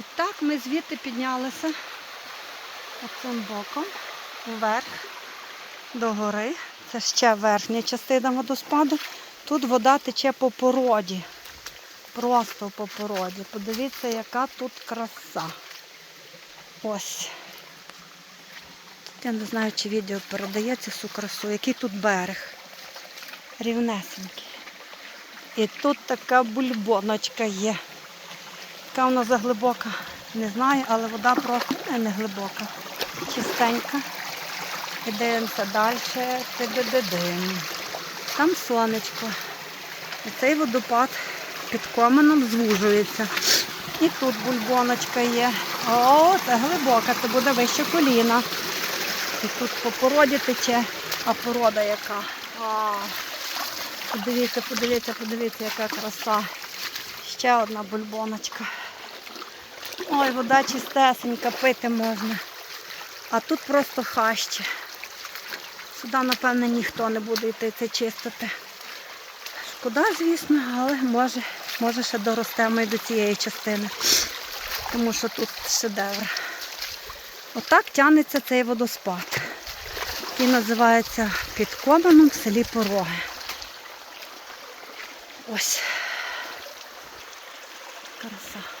І так ми звідти піднялися оцим боком вверх до гори. Це ще верхня частина водоспаду. Тут вода тече по породі. Просто по породі. Подивіться, яка тут краса. Ось. Я не знаю, чи відео передається всю красу. Який тут берег. Рівнесенький. І тут така бульбоночка є. Яка вона заглибока, не знаю, але вода просто не, не глибока. Чистенька. І дивимося далі. Там сонечко. І цей водопад під коменом звужується. І тут бульбоночка є. О, це глибока, це буде вище коліна. І тут по породі тече, а порода яка. А, подивіться, подивіться, подивіться, яка краса. Ще одна бульбоночка. Ой, вода чистесенька, пити можна. А тут просто хаще. Сюди, напевно, ніхто не буде йти це чистити. Шкода, звісно, але може, може ще доростемо і до цієї частини. Тому що тут шедевр. Отак тягнеться цей водоспад, який називається під Коменом в селі Пороги. Ось. Краса.